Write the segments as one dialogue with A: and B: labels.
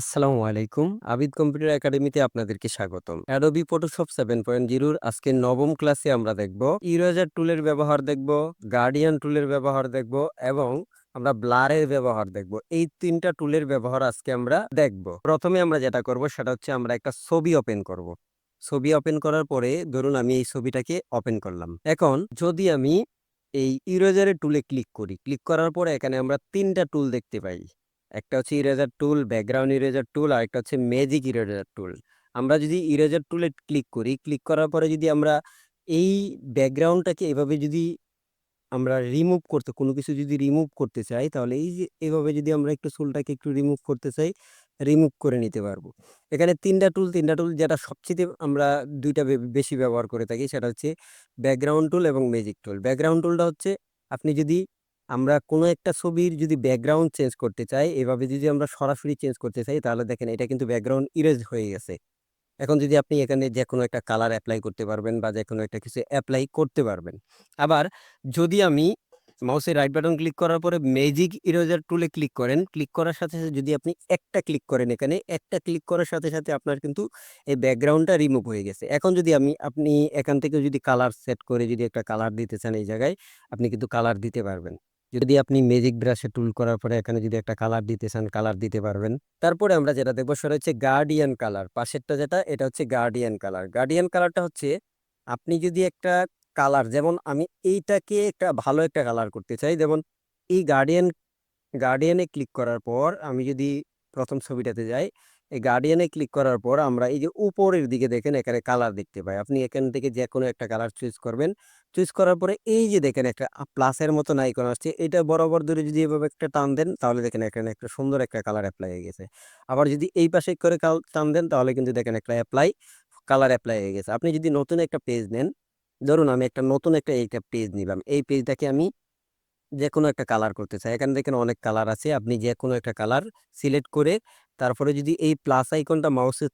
A: আসসালামু আলাইকুম। আবিদ কম্পিউটার একাডেমিতে আপনাদেরকে স্বাগতম। Adobe Photoshop 7.0 র আজকে নবম ক্লাসে আমরা দেখব ইরেজার টুলের ব্যবহার দেখব, গার্ডিয়ান টুলের ব্যবহার দেখব এবং আমরা ব্লারের ব্যবহার দেখব। এই তিনটা টুলের ব্যবহার আজকে আমরা দেখব। প্রথমে আমরা যেটা করব সেটা হচ্ছে আমরা একটা ছবি ওপেন করব। ছবি ওপেন করার পরে ধরুন আমি এই ছবিটাকে ওপেন করলাম। এখন যদি আমি এই ইরেজারের টুলে ক্লিক করি, ক্লিক করার পরে এখানে আমরা তিনটা টুল দেখতে পাই। একটা হচ্ছে eraser tool, background eraser tool আর একটা হচ্ছে ম্যাজিক ইরেজার টুল। আমরা যদি ইরেজার টুলে ক্লিক করি, ক্লিক করার পরে যদি আমরা এই ব্যাকগ্রাউন্ডটাকে এভাবে যদি আমরা রিমুভ করতে কোনো কিছু যদি রিমুভ করতে চাই তাহলে এই যে এভাবে যদি আমরা একটু চুলটাকে একটু রিমুভ করতে চাই, রিমুভ করে নিতে পারব। এখানে তিনটা টুল তিনটা টুল যেটা সবচেয়ে আমরা দুইটা বেশি ব্যবহার করে থাকি সেটা হচ্ছে ব্যাকগ্রাউন্ড টুল এবং ম্যাজিক টুল। ব্যাকগ্রাউন্ড টুলটা হচ্ছে আপনি যদি আমরা কোনো একটা ছবির যদি ব্যাকগ্রাউন্ড চেঞ্জ করতে চাই, এভাবে যদি আমরা সরাসরি চেঞ্জ করতে চাই তাহলে দেখেন এটা কিন্তু ব্যাকগ্রাউন্ড ইরেজ হয়ে গেছে। এখন যদি আপনি এখানে যে কোনো একটা কালার অ্যাপ্লাই করতে পারবেন বা যে কোনো একটা কিছু অ্যাপ্লাই করতে পারবেন। আবার যদি আমি মাউসের রাইট বাটন ক্লিক করার পরে ম্যাজিক ইরেজার টুলে ক্লিক করেন, ক্লিক করার সাথে, সাথে যদি আপনি একটা ক্লিক করেন এখানে, একটা ক্লিক করার সাথে, সাথে আপনার কিন্তু এই ব্যাকগ্রাউন্ডটা রিমুভ হয়ে গেছে। এখন যদি আমি আপনি এখান থেকে যদি কালার সেট করে যদি একটা কালার দিতে চান এই জায়গায়, আপনি কিন্তু কালার দিতে পারবেন। যদি আপনি ম্যাজিক ব্রাশে টুল করার পরে এখানে যদি একটা কালার দিতে চান, কালার দিতে পারবেন। তারপরে আমরা যেটা দেখব সেটা হচ্ছে গার্ডিয়ান কালার। পাশেরটা যেটা এটা হচ্ছে গার্ডিয়ান কালার। গার্ডিয়ান কালারটা হচ্ছে আপনি যদি একটা কালার যেমন আমি এইটাকে একটা ভালো একটা কালার করতে চাই। যেমন এই গার্ডিয়ান গার্ডিয়ানে ক্লিক করার পর আমি যদি প্রথম ছবিটাতে যাই, এই গার্ডিয়ানে ক্লিক করার পর আমরা এই যে উপরের দিকে দেখেন এখানে কালার দেখতে পাই। আপনি এখান থেকে যে কোনো একটা কালার চুজ করবেন। চুজ করার পরে এই যে দেখেন একটা প্লাসের মতন আইকন আসছে। এটা বরাবর ধরে যদি এভাবে একটা টান দেন তাহলে দেখেন এখানে একটা সুন্দর একটা কালার অ্যাপ্লাই হয়ে গেছে। আবার যদি এই পাশে করে কাল টান দেন তাহলে কিন্তু দেখেন একটা অ্যাপ্লাই কালার অ্যাপ্লাই হয়ে গেছে। আপনি যদি নতুন একটা পেজ নেন, ধরুন আমি একটা নতুন একটা এইটা পেজ নিলাম। এই পেজটাকে আমি যেকোনো একটা কালার করতে চাই। এখানে দেখেন অনেক কালার আছে। আপনি যে কোনো একটা কালার সিলেক্ট করে তারপরে যদি এই প্লাস আইকনটা মাউসে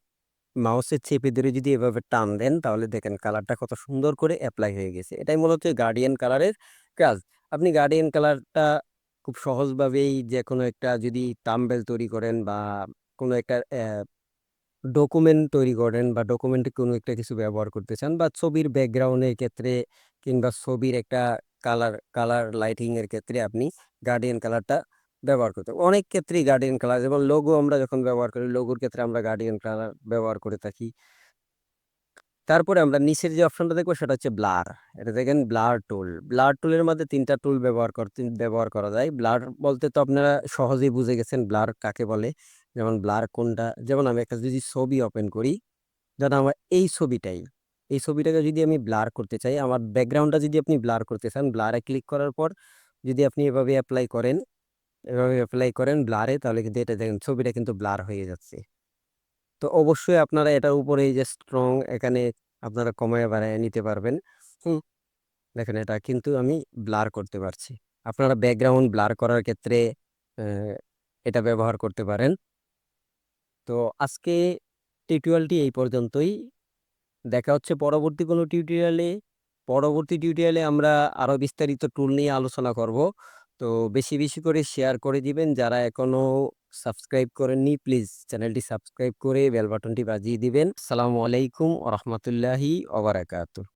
A: মাউসে চেপে ধরে যদি এভাবে টান দেন, তাহলে দেখেন কালারটা কত সুন্দর করে অ্যাপ্লাই হয়ে গেছে। এটাই মূলত গার্ডিয়ান কালারের কাজ। আপনি গার্ডিয়ান কালারটা খুব সহজভাবেই যে কোনো একটা যদি থাম্বনেল তৈরি করেন বা কোনো একটা ডকুমেন্ট তৈরি করেন বা ডকুমেন্টে কোনো একটা কিছু ব্যবহার করতে চান বা ছবির ব্যাকগ্রাউন্ডের ক্ষেত্রে কিংবা ছবির একটা কালার কালার লাইটিংয়ের ক্ষেত্রে আপনি গার্ডিয়ান কালারটা ব্যবহার করতে অনেক ক্ষেত্রেই গার্ডিয়ান কালার যেমন লোগো আমরা যখন ব্যবহার করি, লোগোর ক্ষেত্রে আমরা গার্ডিয়ান কালার ব্যবহার করে থাকি। তারপরে আমরা নিচের যে অপশনটা দেখব সেটা হচ্ছে ব্লার। এটা দেখেন ব্লার টুল। ব্লার টুলের মধ্যে তিনটা টুল ব্যবহার করতে ব্যবহার করা যায়। ব্লার বলতে তো আপনারা সহজেই বুঝে গেছেন ব্লার কাকে বলে। যেমন ব্লার কোনটা যেমন আমি একটা যদি ছবি ওপেন করি, ধরেন আমার এই ছবিটাই, এই ছবিটাকে যদি আমি ব্লার করতে চাই, আমার ব্যাকগ্রাউন্ডটা যদি আপনি ব্লার করতে চান, ব্লারে ক্লিক করার পর যদি আপনি এভাবে অ্যাপ্লাই করেন, এভাবে অ্যাপ্লাই করেন ব্লারে তাহলে কিন্তু এটা দেখেন ছবিটা কিন্তু ব্লার হয়ে যাচ্ছে। তো অবশ্যই আপনারা এটার উপরে এই যে স্ট্রং এখানে আপনারা কমায়া বাড়ায়া নিতে পারবেন। হুম? দেখেন এটা কিন্তু আমি ব্লার করতে পারছি। আপনারা ব্যাকগ্রাউন্ড ব্লার করার ক্ষেত্রে এটা ব্যবহার করতে পারেন। তো আজকে টিউটোরিয়ালটি এই পর্যন্তই। দেখা হচ্ছে পরবর্তী কোনো টিউটোরিয়ালে। পরবর্তী টিউটোরিয়ালে আমরা আরও বিস্তারিত টুল নিয়ে আলোচনা করব। তো বেশি, বেশি করে শেয়ার করে দিবেন। যারা এখনও সাবস্ক্রাইব করেননি প্লিজ চ্যানেলটি সাবস্ক্রাইব করে বেল বাটনটি বাজিয়ে দিবেন। আসসালামু আলাইকুম রহমতুল্লাহি ওবরাকাত।